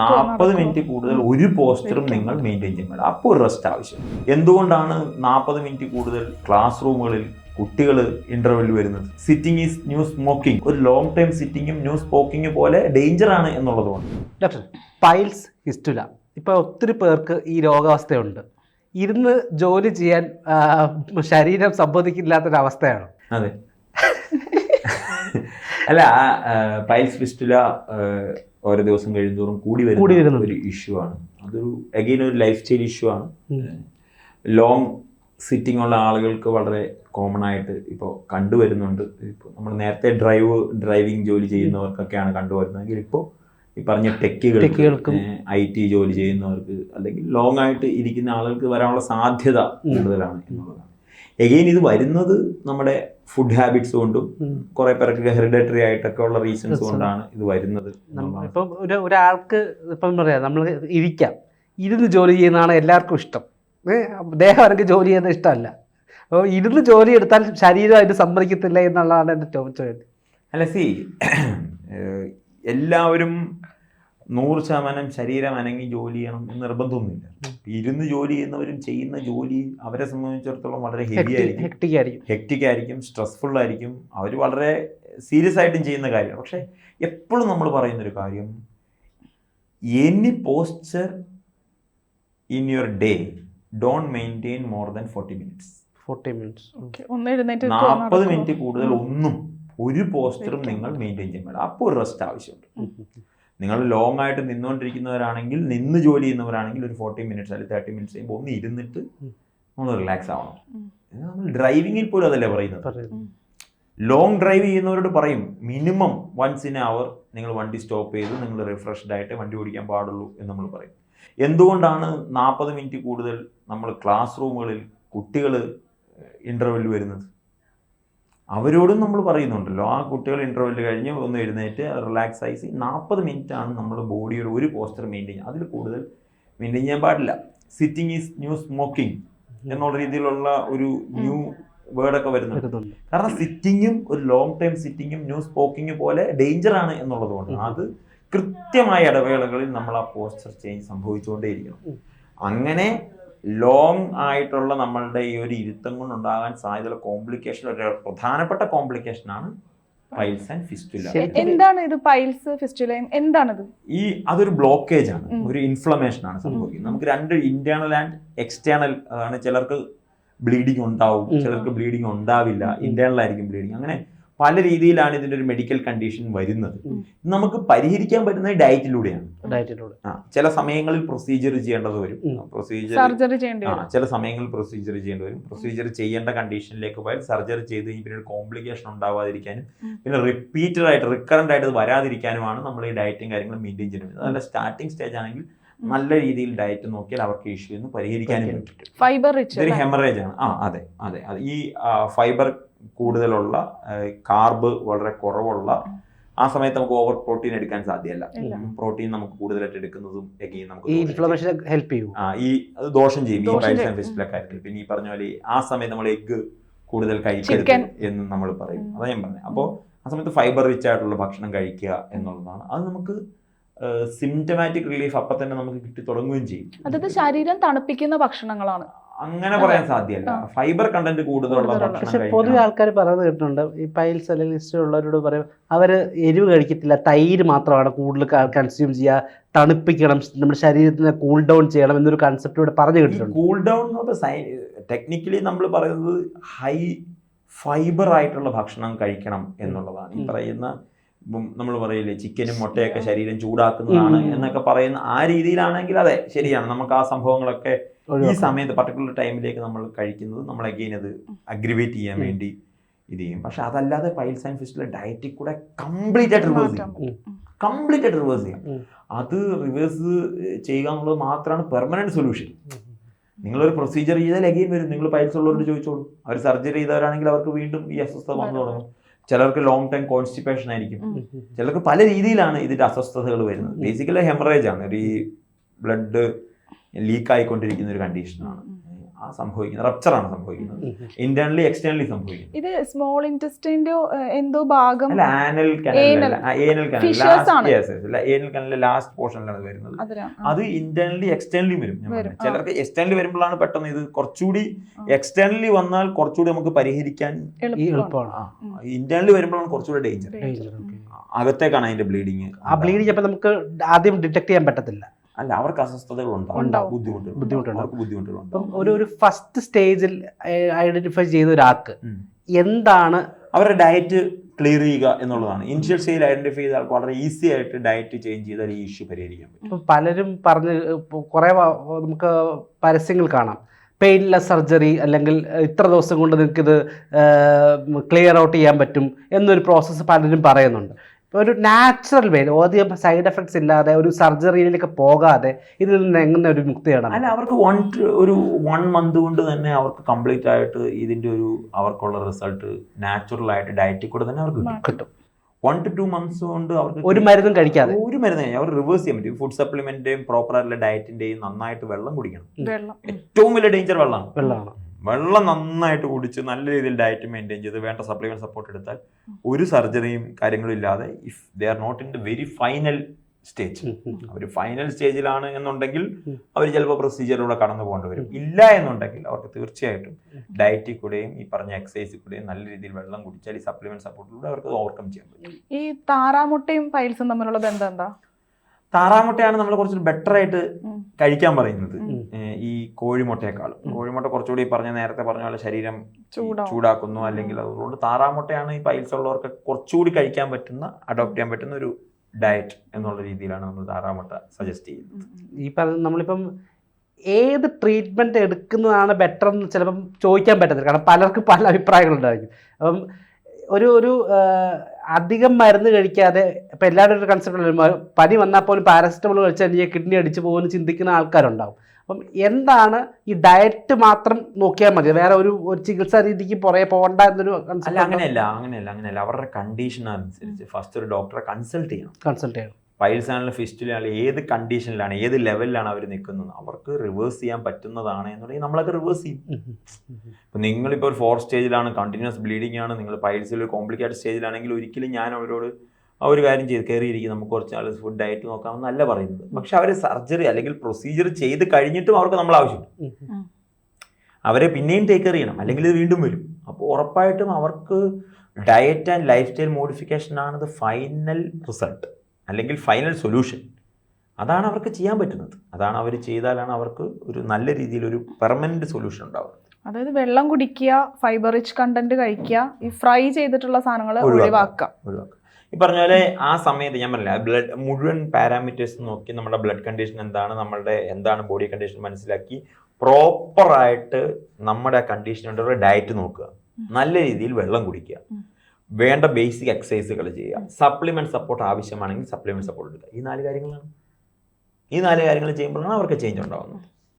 നാൽപ്പത് മിനിറ്റ് കൂടുതൽ ഒരു പോസ്റ്ററും നിങ്ങൾ മെയിന്റെയിൻ ചെയ്യണം പാടില്ല. അപ്പോൾ ഒരു റെസ്റ്റ് ആവശ്യം എന്തുകൊണ്ടാണ് നാൽപ്പത് മിനിറ്റ് കൂടുതൽ ക്ലാസ് റൂമുകളിൽ കുട്ടികൾ ഇന്റർവെൽ വരുന്നത്? സിറ്റിംഗ് ഈസ് ന്യൂ സ്മോക്കിംഗ് ഒരു ലോങ് ടൈം സിറ്റിംഗും ന്യൂ സ്മോക്കിംഗ് പോലെ ഡേഞ്ചർ ആണ് എന്നുള്ളതുകൊണ്ട്. ഡോക്ടർ പൈൽസ് ഹിസ്റ്റുല ഇപ്പോൾ ഒത്തിരി പേർക്ക് ഈ രോഗാവസ്ഥയുണ്ട്. ഇരുന്ന് ജോലി ചെയ്യാൻ ശരീരം സമ്മതിക്കില്ലാത്തൊരവസ്ഥയാണ് അതെ. അല്ല പൈൽസ് ഫിസ്റ്റുല ഓരോ ദിവസം കഴിയുന്തോറും കൂടി കൂടി വരുന്ന ഒരു ഇഷ്യൂ ആണ്. അതൊരു അഗെയിൻ ഒരു ലൈഫ് സ്റ്റൈൽ ഇഷ്യൂ ആണ്. ലോങ് സിറ്റിംഗ് ഉള്ള ആളുകൾക്ക് വളരെ കോമൺ ആയിട്ട് ഇപ്പോൾ കണ്ടുവരുന്നുണ്ട് ഇപ്പോൾ നമ്മൾ നേരത്തെ ഡ്രൈവ് ഡ്രൈവിംഗ് ജോലി ചെയ്യുന്നവർക്കൊക്കെയാണ് കണ്ടുവരുന്നതെങ്കിൽ ഇപ്പോൾ ഈ പറഞ്ഞ ടെക്കുകൾ ടെക്കുകൾക്കും. ഐ ടി ജോലി ചെയ്യുന്നവർക്ക് അല്ലെങ്കിൽ ലോങ് ആയിട്ട് ഇരിക്കുന്ന ആളുകൾക്ക് വരാനുള്ള സാധ്യത കൂടുതലാണ് എന്നുള്ളതാണ്. എഗെയിൻ ഇത് വരുന്നത് നമ്മുടെ ഫുഡ് ഹാബിറ്റ്സ് കൊണ്ടും. കുറെ പേർക്ക് ഹെറിഡറ്ററി ആയിട്ടൊക്കെ ഉള്ള റീസൺസ് കൊണ്ടാണ് ഇത് വരുന്നത് ഇപ്പം ഒരു ഒരാൾക്ക് ഇപ്പം പറയാം നമ്മൾ ഇരിക്കാം. ഇരുന്ന് ജോലി ചെയ്യുന്നതാണ് എല്ലാവർക്കും ഇഷ്ടം. ദേഹം അവർക്ക് ജോലി ചെയ്യുന്നത് ഇഷ്ടമല്ല. അപ്പോൾ ഇരുന്ന് ജോലി എടുത്താൽ ശരീരം അതിന് സമ്മതിക്കത്തില്ല എന്നുള്ളതാണ് എന്റെ ചോദ്യം. അല്ല സി എല്ലാവരും നൂറ് ശതമാനം ശരീരം അനങ്ങി ജോലി ചെയ്യണം എന്ന് നിർബന്ധമൊന്നുമില്ല. ഇരുന്ന് ജോലി ചെയ്യുന്നവരും ചെയ്യുന്ന ജോലി അവരെ സംബന്ധിച്ചിടത്തോളം വളരെ ഹെവി ആയിരിക്കും. ഹെക്ടിക് ആയിരിക്കും. ഹെക്റ്റിക് ആയിരിക്കും സ്ട്രെസ്ഫുൾ ആയിരിക്കും. അവർ വളരെ സീരിയസ് ആയിട്ടും ചെയ്യുന്ന കാര്യമാണ്. പക്ഷേ എപ്പോഴും നമ്മൾ പറയുന്നൊരു കാര്യം any posture in your day don't maintain more than forty minutes forty minutes Okay, ഒന്ന് എഴുന്നേറ്റ് നാൽപ്പത്? മിനിറ്റ് കൂടുതൽ ഒന്നും ഒരു പോസ്റ്ററും നിങ്ങൾ മെയിന്റെയിൻ ചെയ്യാൻ പാടില്ല. അപ്പോൾ ഒരു റെസ്റ്റ് ആവശ്യമുണ്ട്. നിങ്ങൾ ലോങ് ആയിട്ട് നിന്നുകൊണ്ടിരിക്കുന്നവരാണെങ്കിൽ നിന്ന് ജോലി ചെയ്യുന്നവരാണെങ്കിൽ ഒരു ഫോർട്ടി മിനിറ്റ്സ് അല്ലെങ്കിൽ തേർട്ടി മിനിറ്റ്സ് കഴിയുമ്പോൾ ഒന്ന് ഇരുന്നിട്ട്. നമ്മൾ റിലാക്സ് ആവണം. നമ്മൾ ഡ്രൈവിങ്ങിൽ പോലും അതല്ലേ പറയുന്നത്? പറയുന്നു ലോങ് ഡ്രൈവ് ചെയ്യുന്നവരോട് പറയും മിനിമം വൺസ് ഇൻ അവർ നിങ്ങൾ വണ്ടി സ്റ്റോപ്പ് ചെയ്ത് നിങ്ങൾ റിഫ്രഷ്ഡ് ആയിട്ട് വണ്ടി ഓടിക്കാൻ പാടുള്ളൂ എന്ന് നമ്മൾ പറയും. എന്തുകൊണ്ടാണ് നാൽപ്പത് മിനിറ്റ് കൂടുതൽ നമ്മൾ ക്ലാസ് റൂമുകളിൽ കുട്ടികൾ ഇന്റർവെൽ വരുന്നത്? അവരോടും നമ്മൾ പറയുന്നുണ്ടല്ലോ ആ കുട്ടികൾ ഇന്റർവെൽ കഴിഞ്ഞ് ഒന്ന് എഴുന്നേറ്റ് റിലാക്സ് ആയി. നാൽപ്പത് മിനിറ്റ് ആണ് നമ്മുടെ ബോഡിയുടെ ഒരു പോസ്റ്റർ മെയിന്റെയിൻ അതിൽ കൂടുതൽ മെയിന്റെയിൻ ചെയ്യാൻ പാടില്ല. സിറ്റിംഗ് ഈസ് ന്യൂ സ്മോക്കിംഗ് എന്നുള്ള രീതിയിലുള്ള ഒരു ന്യൂ വേർഡൊക്കെ വരുന്നുണ്ട്. വരുന്നുണ്ട്. കാരണം സിറ്റിങ്ങും ഒരു ലോങ് ടൈം സിറ്റിങ്ങും ന്യൂ സ്മോക്കിങ്ങും പോലെ ഡേഞ്ചർ ആണ് എന്നുള്ളതുകൊണ്ട് അത് കൃത്യമായ ഇടവേളകളിൽ നമ്മൾ ആ പോസ്റ്റർ ചേഞ്ച് സംഭവിച്ചുകൊണ്ടേയിരിക്കണം. അങ്ങനെ ലോങ് ആയിട്ടുള്ള നമ്മളുടെ ഈ ഒരു ഇരുത്തം കൊണ്ടുണ്ടാകാൻ സാധ്യതയുള്ള കോംപ്ലിക്കേഷൻ ഒരു പ്രധാനപ്പെട്ട കോംപ്ലിക്കേഷൻ ആണ് പൈൽസ് ആൻഡ് ഫിസ്റ്റുല എന്താണ് ഇത് പൈൽസ് ഫിസ്റ്റുല എന്താണത്? ഈ അതൊരു ബ്ലോക്കേജ് ആണ്. ഒരു ഇൻഫ്ലമേഷൻ ആണ് സംഭവിക്കുന്നത്. നമുക്ക് രണ്ട് ഇന്റേണൽ ആൻഡ് എക്സ്റ്റേണൽ അതാണ് ചിലർക്ക് ബ്ലീഡിങ് ഉണ്ടാവും. ചിലർക്ക് ബ്ലീഡിങ് ഉണ്ടാവില്ല. ഇന്റേണൽ ആയിരിക്കും ബ്ലീഡിങ് അങ്ങനെ പല രീതിയിലാണ് ഇതിന്റെ ഒരു മെഡിക്കൽ കണ്ടീഷൻ വരുന്നത്. നമുക്ക് പരിഹരിക്കാൻ പറ്റുന്നത് ഡയറ്റിലൂടെയാണ് ഡയറ്റിലൂടെ ആ ചില സമയങ്ങളിൽ പ്രൊസീജിയർ ചെയ്യേണ്ടത് വരും. പ്രൊസീജിയർ ആ ചില സമയങ്ങളിൽ പ്രൊസീജിയർ ചെയ്യേണ്ടി വരും. പ്രൊസീജിയർ ചെയ്യേണ്ട കണ്ടീഷനിലേക്ക് പോയാൽ സർജറി ചെയ്ത് കഴിഞ്ഞ് പിന്നെ കോംപ്ലിക്കേഷൻ ഉണ്ടാവാതിരിക്കാനും പിന്നെ റിപ്പീറ്റഡ് ആയിട്ട് റിക്കറന്റ് ആയിട്ട് വരാതിരിക്കാനുമാണ് നമ്മൾ ഈ ഡയറ്റും കാര്യങ്ങളും മെയിന്റെയിൻ ചെയ്യുന്നത്. അതല്ല സ്റ്റാർട്ടിംഗ് സ്റ്റേജ് ആണെങ്കിൽ. നല്ല രീതിയിൽ ഡയറ്റ് നോക്കിയാൽ അവർക്ക് ഇഷ്യൂ നിന്ന് പരിഹരിക്കാനും പറ്റും. ഫൈബർ റിച്ച് ഇതൊരു ഹെമറേജ് ആണ്. ആ അതെ അതെ. അതെ ഈ ഫൈബർ കൂടുതലുള്ള കാർബ് വളരെ കുറവുള്ള ആ സമയത്ത് നമുക്ക് ഓവർ പ്രോട്ടീൻ എടുക്കാൻ സാധ്യമല്ല. പ്രോട്ടീൻ നമുക്ക് കൂടുതലായിട്ട് എടുക്കുന്നതും നമുക്ക് ദോഷം ചെയ്യും. ഇൻഫ്ലമേഷൻ ഹെൽപ്പ് ചെയ്യും? ആ ഈ അത് ദോഷം ചെയ്യും. ഈ ആൻഡ് കാര്യത്തിൽ. പിന്നെ ഈ പറഞ്ഞ പോലെ ആ സമയത്ത് നമ്മൾ എഗ്ഗ് കൂടുതൽ കഴിക്കരുത് എന്ന് നമ്മൾ പറയും. അതാ ഞാൻ പറഞ്ഞത് അപ്പോൾ ആ സമയത്ത് ഫൈബർ റിച്ച് ആയിട്ടുള്ള ഭക്ഷണം കഴിക്കുക എന്നുള്ളതാണ്. അത് നമുക്ക് സിംറ്റമാറ്റിക് റിലീഫ് അപ്പൊ തന്നെ നമുക്ക് കിട്ടി തുടങ്ങുകയും ചെയ്യും. അതായത് ശരീരം തണുപ്പിക്കുന്ന ഭക്ഷണങ്ങളാണ്. അങ്ങനെ പറയാൻ സാധ്യമല്ല ഫൈബർ കണ്ടന്റ് കൂടുതലുള്ള പക്ഷെ പൊതുവെ ആൾക്കാർ പറയുന്നത് കേട്ടിട്ടുണ്ട്. ഈ പൈൽസ് അല്ലെങ്കിൽ ഹിസ്റ്ററി ഉള്ളവരോട് പറയും അവർ എരിവ് കഴിക്കത്തില്ല. തൈര് മാത്രമാണ് കൂടുതൽ കൺസ്യൂം ചെയ്യുക. തണുപ്പിക്കണം. നമ്മുടെ ശരീരത്തിനെ കൂൾ ഡൗൺ ചെയ്യണം എന്നൊരു കൺസെപ്റ്റ് ഇവിടെ പറഞ്ഞു കേട്ടിട്ടുണ്ട്. കൂൾ ഡൗൺ ടെക്നിക്കലി നമ്മൾ പറയുന്നത് ഹൈ ഫൈബർ ആയിട്ടുള്ള ഭക്ഷണം കഴിക്കണം എന്നുള്ളതാണ്. ഈ ഉം. പറയുന്ന നമ്മൾ പറയില്ലേ ചിക്കനും മുട്ടയൊക്കെ ശരീരം ചൂടാക്കുന്നതാണ് എന്നൊക്കെ പറയുന്ന ആ രീതിയിലാണെങ്കിൽ അതെ ശരിയാണ്. നമുക്ക് ആ സംഭവങ്ങളൊക്കെ ഈ സമയത്ത് പർട്ടിക്കുലർ ടൈമിലേക്ക് നമ്മൾ കഴിക്കുന്നത് നമ്മൾ അഗെയിൻ അത് അഗ്രിവേറ്റ് ചെയ്യാൻ വേണ്ടി ഇത് ചെയ്യും. പക്ഷെ അതല്ലാതെ പൈൽസ് ആൻഡ് ഫിസ്റ്റിലെ ഡയറ്റിൽ കൂടെ കംപ്ലീറ്റ് ആയിട്ട് റിവേഴ്സ് ചെയ്യും. കംപ്ലീറ്റ് ആയിട്ട് റിവേഴ്സ് ചെയ്യാം. അത് റിവേഴ്സ് ചെയ്യുക എന്നുള്ളത് മാത്രമാണ് പെർമനന്റ് സൊല്യൂഷൻ. നിങ്ങളൊരു പ്രൊസീജിയർ ചെയ്താൽ അഗെയിൻ വരും. നിങ്ങൾ പൈൽസ് ഉള്ളവരോട് ചോദിച്ചോളൂ. അവർ സർജറി ചെയ്തവരാണെങ്കിൽ അവർക്ക് വീണ്ടും ഈ അസ്വസ്ഥത വന്നു തുടങ്ങും. ചിലർക്ക് ലോങ് ടൈം കോൺസ്റ്റിപ്പേഷൻ ആയിരിക്കും. ചിലർക്ക് പല രീതിയിലാണ് ഇതിന്റെ അസ്വസ്ഥതകൾ വരുന്നത്. ബേസിക്കലി ഹെമറേജ് ആണ്. ഒരു ഈ ബ്ലഡ് ലീക്ക് ആയിക്കൊണ്ടിരിക്കുന്ന ഒരു കണ്ടീഷനാണ് സംഭവിക്കുന്നത് റപ്ചറാണ് സംഭവിക്കുന്നത്. ഇന്റേണലി എക്സ്റ്റേണലി സംഭവിക്കുന്നത്. ഇത് സ്മോൾ ഇന്റസ്റ്റിന്റെ എന്തോ ഭാഗം? അല്ല ആനൽ. ഏനൽ. കനൽ ഏനൽ കനലിലെ ലാസ്റ്റ് പോർഷനിലാണ് വരുന്നത്. അത് ഇന്റേണലി എക്സ്റ്റേണലി വരും ഞാൻ ചിലർക്ക് എക്സ്റ്റേണലി വരുമ്പോഴാണ് പെട്ടെന്ന് ഇത് കുറച്ചുകൂടി എക്സ്റ്റേണലി വന്നാൽ കുറച്ചുകൂടി നമുക്ക് പരിഹരിക്കാൻ എളുപ്പമാണ്. ഇന്റേണലി വരുമ്പോഴാണ് കുറച്ചുകൂടി ഡേഞ്ചർ. അകത്തേക്കാണ് അതിന്റെ ബ്ലീഡിങ് ആ ബ്ലീഡിങ് അപ്പം നമുക്ക് ആദ്യം ഡിറ്റക്ട് ചെയ്യാൻ പറ്റത്തില്ല. അല്ല അവർക്ക് അസ്വസ്ഥതകൾ ഉണ്ടാവും. ബുദ്ധിമുട്ടുകൾ അപ്പം ഒരു ഒരു ഫസ്റ്റ് സ്റ്റേജിൽ ഐഡന്റിഫൈ ചെയ്ത ഒരാൾക്ക് എന്താണ് അവരുടെ ഡയറ്റ് ക്ലിയർ ചെയ്യുക എന്നുള്ളതാണ്. ഇനിഷ്യൽ സ്റ്റേജിൽ ഐഡന്റിഫൈ ചെയ്താൽ വളരെ ഈസി ആയിട്ട് ഡയറ്റ് ചേഞ്ച് ചെയ്താൽ ഈ ഇഷ്യൂ പരിഹരിക്കാൻ പറ്റും. പലരും പറഞ്ഞ് കുറേ നമുക്ക് പരസ്യങ്ങൾ കാണാം. പെയിൻലെസ് സർജറി അല്ലെങ്കിൽ ഇത്ര ദിവസം കൊണ്ട് നിങ്ങൾക്കിത് ക്ലിയർ ഔട്ട് ചെയ്യാൻ പറ്റും എന്നൊരു പ്രോസസ്സ് പലരും പറയുന്നുണ്ട്. ഒരു നാച്ചുറൽ വേ അധികം സൈഡ് എഫക്ട്സ് ഇല്ലാതെ ഒരു സർജറിയിലേക്ക് പോകാതെ ഇതിൽ നിന്ന് എങ്ങനെ ഒരു മുക്തിയാണ് അല്ല അവർക്ക് വൺ ഒരു വൺ മന്ത് കൊണ്ട് തന്നെ അവർക്ക് കംപ്ലീറ്റ് ആയിട്ട് ഇതിന്റെ ഒരു അവർക്കുള്ള റിസൾട്ട് നാച്ചുറൽ ആയിട്ട് ഡയറ്റിൽ കൂടെ തന്നെ അവർക്ക് കിട്ടും. വൺ ടു ടു മന്ത്സ് കൊണ്ട് അവർക്ക് ഒരു മരുന്നും കഴിക്കാതെ. ഒരു മരുന്ന് അവർ റിവേഴ്സ് ചെയ്യാൻ പറ്റും. ഫുഡ് സപ്ലിമെന്റിന്റെയും പ്രോപ്പർ ആയിട്ടുള്ള ഡയറ്റിന്റെയും നന്നായിട്ട് വെള്ളം കുടിക്കണം. വെള്ളം. ഏറ്റവും വലിയ ഡേഞ്ചർ വെള്ളമാണ്. വെള്ളമാണ്. വെള്ളം നന്നായിട്ട് കുടിച്ച് നല്ല രീതിയിൽ ഡയറ്റ് മെയിന്റെയിൻ ചെയ്ത് വേണ്ട സപ്ലിമെന്റ് സപ്പോർട്ട് എടുത്താൽ ഒരു സർജറിയും കാര്യങ്ങളും ഇല്ലാതെ if they are not in the very final stage. Our final സ്റ്റേജിലാണ് എന്നുണ്ടെങ്കിൽ അവർ ചിലപ്പോൾ പ്രൊസീജിയറിലൂടെ കടന്നു പോകേണ്ടി വരും. ഇല്ല എന്നുണ്ടെങ്കിൽ അവർക്ക് തീർച്ചയായിട്ടും ഡയറ്റിൽ കൂടെയും ഈ പറഞ്ഞ എക്സസൈസിൽ കൂടെയും നല്ല രീതിയിൽ വെള്ളം കുടിച്ചാൽ ഈ സപ്ലിമെന്റ് സപ്പോർട്ടിലൂടെ അവർക്ക് ഓവർകം ചെയ്യാൻ പറ്റും. ഈ താറാമുട്ടയും പൈൽസും തമ്മിലുള്ള ബന്ധം എന്താ? താറാമുട്ടയാണ് നമ്മൾ കുറച്ച് ബെറ്റർ ആയിട്ട് കഴിക്കാൻ പറയുന്നത്. ഈ കോഴിമുട്ടയെക്കാളും. കോഴിമുട്ട കുറച്ചുകൂടി പറഞ്ഞ നേരത്തെ പറഞ്ഞ പോലെ ശരീരം. ചൂടാക്കുന്നു അല്ലെങ്കിൽ അതുകൊണ്ട് താറാമുട്ടയാണ് ഈ പൈൽസ് ഉള്ളവർക്ക് കുറച്ചുകൂടി കഴിക്കാൻ പറ്റുന്ന അഡോപ്റ്റ് ചെയ്യാൻ പറ്റുന്ന ഒരു ഡയറ്റ് എന്നുള്ള രീതിയിലാണ് നമ്മൾ താറാമുട്ട സജസ്റ്റ് ചെയ്യുന്നത്. ഈ പറഞ്ഞ നമ്മളിപ്പം ഏത് ട്രീറ്റ്മെന്റ് എടുക്കുന്നതാണ് ബെറ്റർ എന്ന് ചിലപ്പം ചോദിക്കാൻ പറ്റത്തില്ല. കാരണം പലർക്കും പല അഭിപ്രായങ്ങളുണ്ടായിരിക്കും അപ്പം ഒരു ഒരു അധികം മരുന്ന് കഴിക്കാതെ ഇപ്പം എല്ലാവരും ഒരു കൺസെപ്റ്റ് പനി വന്നാൽ പോലും പാരസിറ്റമോൾ കഴിച്ചാൽ എനിക്ക് കിഡ്നി അടിച്ചു പോകുമെന്ന് ചിന്തിക്കുന്ന ആൾക്കാരുണ്ടാവും. അപ്പം എന്താണ് ഈ ഡയറ്റ് മാത്രം നോക്കിയാൽ മതി. വേറെ ഒരു ഒരു ചികിത്സാ രീതിക്ക് പുറകെ പോകണ്ട എന്നൊരു അല്ല അങ്ങനെയല്ല അങ്ങനെയല്ല അങ്ങനെയല്ല. അവരുടെ കണ്ടീഷൻ അനുസരിച്ച് ഫസ്റ്റ് ഒരു ഡോക്ടറെ കൺസൾട്ട് ചെയ്യണം. കൺസൾട്ട് ചെയ്യണം. പൈൽസ് ആണെങ്കിലും ഫിസ്റ്റിലാണെങ്കിലും ഏത് കണ്ടീഷനിലാണ് ഏത് ലെവലിലാണ് അവർ നിൽക്കുന്നത് അവർക്ക് റിവേഴ്സ് ചെയ്യാൻ പറ്റുന്നതാണ് എന്നുണ്ടെങ്കിൽ നമ്മളൊക്കെ റിവേഴ്സ് ചെയ്യും. ഇപ്പം നിങ്ങളിപ്പോൾ ഒരു ഫോർ സ്റ്റേജിലാണ് കണ്ടിന്യൂസ് ബ്ലീഡിംഗ് ആണ് നിങ്ങൾ പൈൽസിൽ ഒരു കോംപ്ലിക്കേറ്റഡ് സ്റ്റേജിലാണെങ്കിൽ ഒരിക്കലും ഞാൻ അവരോട് ആ ഒരു കാര്യം ചെയ്ത് കയറിയിരിക്കും. നമുക്ക് കുറച്ച് നാൾ ഫുഡ് ഡയറ്റ് നോക്കാമെന്നല്ല പറയുന്നത്. പക്ഷെ അവർ സർജറി അല്ലെങ്കിൽ പ്രൊസീജിയർ ചെയ്ത് കഴിഞ്ഞിട്ടും അവർക്ക് നമ്മൾ ആവശ്യമുണ്ട്. അവരെ പിന്നെയും ടേക്ക് കെയർ ചെയ്യണം. അല്ലെങ്കിൽ ഇത് വീണ്ടും വരും. അപ്പോൾ ഉറപ്പായിട്ടും അവർക്ക് diet and life style modification ആണ് ദ ഫൈനൽ റിസൾട്ട് അല്ലെങ്കിൽ ഫൈനൽ സൊല്യൂഷൻ അതാണ് അവർക്ക് ചെയ്യാൻ പറ്റുന്നത്. അതാണ് അവർ ചെയ്താലാണ് അവർക്ക് ഒരു നല്ല രീതിയിൽ ഒരു പെർമനന്റ് സൊല്യൂഷൻ ഉണ്ടാവുന്നത്. അതായത് വെള്ളം കുടിക്കുക ഫൈബർ റിച്ച് കണ്ടന്റ് കഴിക്കുക ഈ ഫ്രൈ ചെയ്തിട്ടുള്ള സാധനങ്ങൾ ഒഴിവാക്കുക. ഈ പറഞ്ഞ പോലെ ആ സമയത്ത് ഞാൻ പറഞ്ഞില്ല ബ്ലഡ് മുഴുവൻ പാരാമീറ്റേഴ്സ് നോക്കി നമ്മുടെ ബ്ലഡ് കണ്ടീഷൻ എന്താണ് നമ്മളുടെ എന്താണ് ബോഡി കണ്ടീഷൻ മനസ്സിലാക്കി പ്രോപ്പറായിട്ട് നമ്മുടെ കണ്ടീഷനുടെ ഡയറ്റ് നോക്കുക. നല്ല രീതിയിൽ വെള്ളം കുടിക്കുക. വേണ്ട ബേസിക് എക്സസൈസുകൾ ചെയ്യുക. സപ്ലിമെന്റ് സപ്പോർട്ട് ആവശ്യമാണെങ്കിൽ സപ്ലിമെന്റ് സപ്പോർട്ട് എടുക്കുക. ഈ നാല് കാര്യങ്ങളാണ്. ഈ നാല് കാര്യങ്ങൾ ചെയ്യുമ്പോഴാണ് അവർക്ക് ചേഞ്ച് ഉണ്ടാകുന്നത്